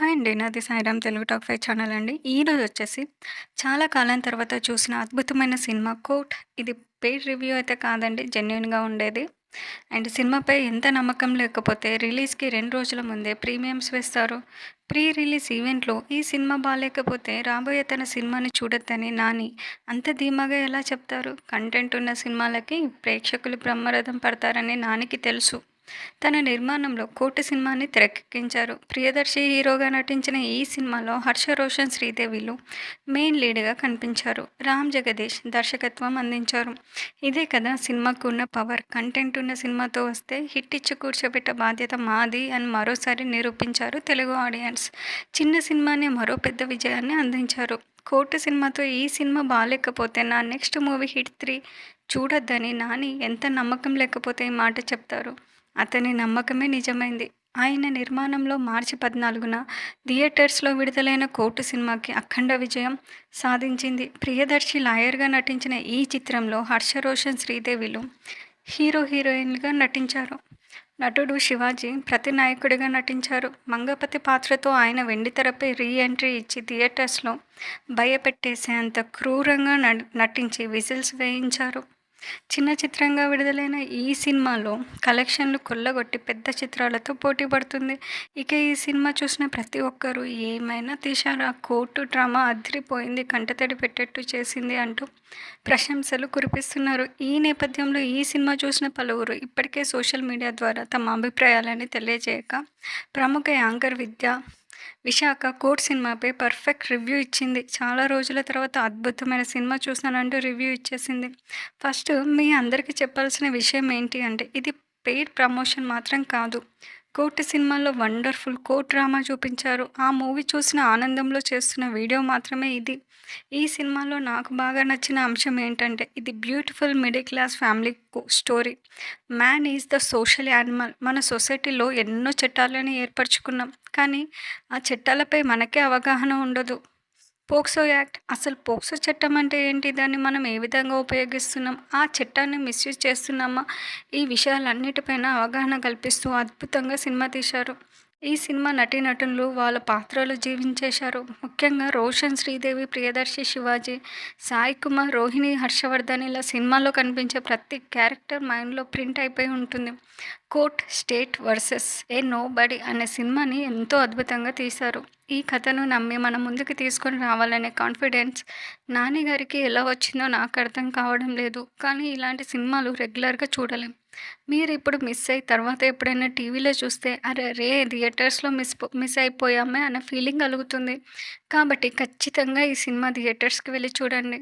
Hi అండి. నాది Sairam Telugu talk five channel అండి. ఈరోజు వచ్చేసి చాలా కాలం తర్వాత చూసిన అద్భుతమైన సినిమా 'కోర్ట్' ఇది పెయిడ్ రివ్యూ అయితే కాదండి. జెన్యున్గా ఉండేది. అండ్ సినిమాపై ఎంత నమ్మకం లేకపోతే రిలీజ్‌కి రెండు రోజుల ముందే ప్రీమియమ్స్ వేస్తారు. ప్రీ రిలీజ్ ఈవెంట్‌లో ఈ సినిమా బాగాలేకపోతే రాబోయే తన సినిమాని చూడొద్దని నాని అంత ధీమాగా ఎలా చెప్తారు? కంటెంట్ ఉన్న సినిమాలకి ప్రేక్షకులు బ్రహ్మరథం పడతారని నానికి తెలుసు. తన నిర్మాణంలో కోటి సినిమాని తెరకెక్కించారు. ప్రియదర్శి హీరోగా నటించిన ఈ సినిమాలో హర్ష రోషన్, శ్రీదేవిలు మెయిన్ లీడ్‌గా కనిపించారు. రామ్ జగదీష్ దర్శకత్వం అందించారు. ఇదే కదా సినిమాకు ఉన్న పవర్. కంటెంట్ ఉన్న సినిమాతో వస్తే హిట్ ఇచ్చి కూర్చోబెట్టే బాధ్యత మాది అని మరోసారి నిరూపించారు తెలుగు ఆడియన్స్. చిన్న సినిమానే మరో పెద్ద విజయాన్ని అందించారు. 'కోర్టు' సినిమాతో ఈ సినిమా బాగాలేకపోతే నా నెక్స్ట్ మూవీ 'హిట్ త్రీ' చూడొద్దని నాని ఎంత నమ్మకం లేకపోతే ఈ మాట చెప్తారు? అతని నమ్మకమే నిజమైంది. ఆయన నిర్మాణంలో మార్చి పద్నాలుగున థియేటర్స్‌లో విడుదలైన 'కోర్టు' సినిమాకి అఖండ విజయం సాధించింది. ప్రియదర్శి లాయర్‌గా నటించిన ఈ చిత్రంలో హర్ష రోషన్, శ్రీదేవిలు హీరో, హీరోయిన్‌లుగా నటించారు. నటుడు శివాజీ ప్రతినాయకుడిగా నటించారు. మంగపతి పాత్రతో ఆయన వెండితెరపై రీ ఎంట్రీ ఇచ్చి థియేటర్స్‌లో భయపెట్టేసేంత క్రూరంగా నటించి విజిల్స్ వేయించారు. చిన్న చిత్రంగా విడుదలైన ఈ సినిమాలో కలెక్షన్లు కొల్లగొట్టి పెద్ద చిత్రాలతో పోటీ పడుతుంది. ఇక ఈ సినిమా చూసిన ప్రతి ఒక్కరూ ఏమైనా తీశారా? కోర్టు డ్రామా అదిరిపోయింది, కంటతడి పెట్టేట్టు చేసింది అంటూ ప్రశంసలు కురిపిస్తున్నారు. ఈ నేపథ్యంలో ఈ సినిమా చూసిన పలువురు ఇప్పటికే సోషల్ మీడియా ద్వారా తమ అభిప్రాయాలని తెలియజేయక ప్రముఖ యాంకర్ విద్య విశాఖ కోట్ సినిమాపై పర్ఫెక్ట్ రివ్యూ ఇచ్చింది. చాలా రోజుల తర్వాత అద్భుతమైన సినిమా చూసానంటూ రివ్యూ ఇచ్చేసింది. ఫస్ట్ మీ అందరికీ చెప్పాల్సిన విషయం ఏంటి అంటే ఇది పెయిడ్ ప్రమోషన్ మాత్రం కాదు. 'కోర్టు' సినిమాలో వండర్ఫుల్ కోర్ట్ డ్రామా చూపించారు. ఆ మూవీ చూసిన ఆనందంలో చేస్తున్న వీడియో మాత్రమే ఇది. ఈ సినిమాలో నాకు బాగా నచ్చిన అంశం ఏంటంటే ఇది beautiful middle class family story. Man is the social animal. మన సొసైటీలో ఎన్నో చట్టాలను ఏర్పరచుకున్నాం. కానీ ఆ చట్టాలపై మనకే అవగాహన ఉండదు. పోక్సో యాక్ట్ అసలు పోక్సో చట్టం అంటే ఏంటి? దాన్ని మనం ఏ విధంగా ఉపయోగిస్తున్నాం? ఆ చట్టాన్ని మిస్యూజ్ చేస్తున్నామా? ఈ విషయాలన్నిటిపైన అవగాహన కల్పిస్తూ అద్భుతంగా సినిమా తీశారు. ఈ సినిమా నటీనటులు వాళ్ళ పాత్రలు జీవించేశారు. ముఖ్యంగా రోషన్, శ్రీదేవి, ప్రియదర్శి, శివాజీ, సాయి కుమార్, రోహిణి, హర్షవర్ధన్ ఇలా సినిమాలో కనిపించే ప్రతి క్యారెక్టర్ మైండ్‌లో ప్రింట్ అయిపోయి ఉంటుంది. 'Court state versus a nobody అనే సినిమాని ఎంతో అద్భుతంగా తీశారు. ఈ కథను నమ్మి మనం ముందుకు తీసుకొని రావాలనే కాన్ఫిడెన్స్ నాని గారికి ఎలా వచ్చిందో నాకు అర్థం కావడం లేదు. కానీ ఇలాంటి సినిమాలు రెగ్యులర్‌గా చూడలేం. మీరు ఇప్పుడు మిస్ అయ్యి తర్వాత ఎప్పుడైనా టీవీలో చూస్తే అరే రే థియేటర్స్‌లో మిస్ మిస్ అయిపోయామే అన్న ఫీలింగ్ కలుగుతుంది. కాబట్టి ఖచ్చితంగా ఈ సినిమా థియేటర్స్‌కి వెళ్ళి చూడండి.